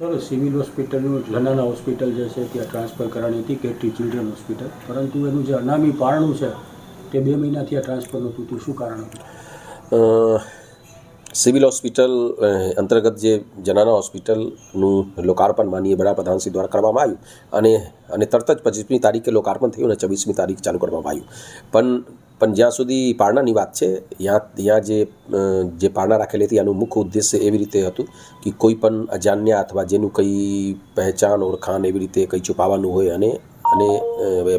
Sir civil હોસ્પિટલનું નાના hospital જે છે, ત્યાં ટ્રાન્સફર કરવાની હતી કેટી ચિલ્ડ્રન હોસ્પિટલ પરંતુ એનું જે અનામી પારણું છે, તે બે મહિનાથી આ ટ્રાન્સફર નહોતું તો શું કારણ હતું? સિવિલ હોસ્પિટલ અંતર્ગત જે જનાના હોસ્પિટલનું લોકાર્પણ માનીય વડાપ્રધાનશ્રી દ્વારા કરવામાં આવ્યું અને અને તરત જ પચીસમી તારીખે લોકાર્પણ થયું અને છવ્વીસમી તારીખ ચાલુ કરવામાં આવ્યું. પણ પણ જ્યાં સુધી પારણાની વાત છે ત્યાં ત્યાં જે જે પારણા રાખેલી હતી, આનું મુખ્ય ઉદ્દેશ્ય એવી રીતે હતું કે કોઈ પણ અજાણ્યા અથવા જેનું કંઈ પહેચાન, ઓળખાણ એવી રીતે કંઈ છુપાવવાનું હોય અને અને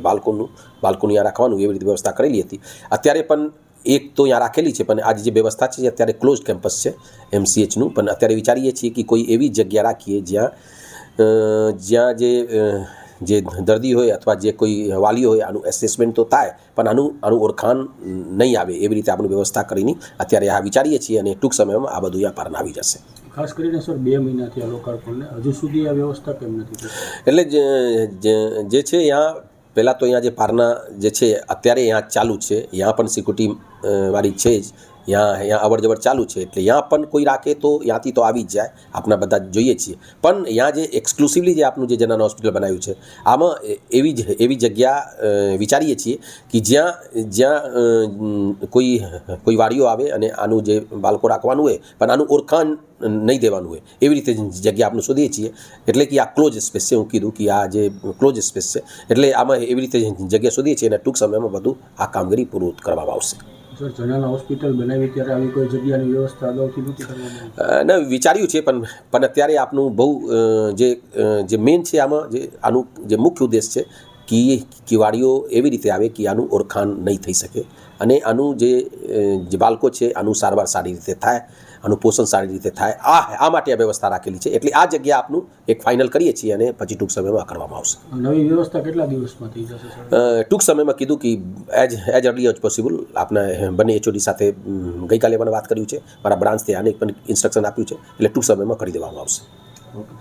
બાળકોનું બાળકોનું ત્યાં રાખવાનું એવી રીતે વ્યવસ્થા કરેલી હતી. અત્યારે પણ એક તો ત્યાં રાખેલી છે, પણ આજે જે વ્યવસ્થા છે અત્યારે ક્લોઝ કેમ્પસ છે એમસીએચનું પણ અત્યારે વિચારીએ છીએ કે કોઈ એવી જગ્યા રાખીએ જ્યાં જ્યાં જે જે દર્દી હોય અથવા જે કોઈ વાલીઓ હોય આનું એસેસમેન્ટ તો થાય પણ આનું આનું ઓળખાણ નહીં આવે એવી રીતે આપણે વ્યવસ્થા કરીને અત્યારે આ વિચારીએ છીએ અને ટૂંક સમયમાં આ બધું અહીંયા પાર આવી જશે. ખાસ કરીને સર બે મહિનાથી આ લોકાર્પણને હજુ સુધી આ વ્યવસ્થા કેમ નથી એટલે જે- છે અહીંયા પહેલાં તો અહીંયા જે પારના જે છે અત્યારે અહીંયા ચાલુ છે અહીંયા પણ સિક્યુરિટી વાળી છે જ. અહીંયા અહીંયા અવર જવર ચાલુ છે એટલે ત્યાં પણ કોઈ રાખે તો ત્યાંથી તો આવી જ જાય. આપણા બધા જોઈએ છીએ. પણ અહીંયા જે એક્સક્લુસિવલી જે આપનું જે જનરલ હોસ્પિટલ બનાવ્યું છે, આમાં એવી જ એવી જગ્યા વિચારીએ છીએ કે જ્યાં જ્યાં કોઈ કોઈ વાડીઓ આવે અને આનું જે બાળકો રાખવાનું હોય, પણ આનું ઓળખાણ નહીં દેવાનું હોય. એવી રીતે જગ્યા આપણે શોધીએ છીએ. એટલે કે આ ક્લોઝ સ્પેસ છે, હું કીધું કે આ જે ક્લોઝ સ્પેસ છે. એટલે આમાં એવી રીતે જગ્યા શોધીએ છીએ અને ટૂંક સમયમાં બધું આ કામગીરી પૂરું કરવામાં આવશે. સર હોસ્પિટલ બનાવી ત્યારે આવી કોઈ જગ્યાની વ્યવસ્થા અગાઉથી નહોતી ના, વિચાર્યું છે, પણ પણ અત્યારે આપનું બહુ જે જે મેઇન છે આમાં, જે આનું જે મુખ્ય ઉદ્દેશ છે કે કિવાડીઓ એવી રીતે આવે કે આનું ઓળખાણ નહીં થઈ શકે. અને આનું જે બાળકો છે આનું સારવાર સારી રીતે થાય આનું પોષણ સારી રીતે થાય આ આ માટે આ વ્યવસ્થા રાખેલી છે. એટલે આ જગ્યા આપનું એક ફાઇનલ કરીએ છીએ અને પછી ટૂંક સમયમાં કરવામાં આવશે. નવી વ્યવસ્થા કેટલા દિવસમાં થઈ જશે ટૂંક સમયમાં કીધું કે એજ એઝ અર્લી એઝ પોસિબલ આપના બંને એચઓડી સાથે ગઈકાલે મને વાત કર્યું છે. મારા બ્રાન્ચથી આને પણ ઇન્સ્ટ્રક્શન આપ્યું છે. એટલે ટૂંક સમયમાં કરી દેવામાં આવશે. ઓકે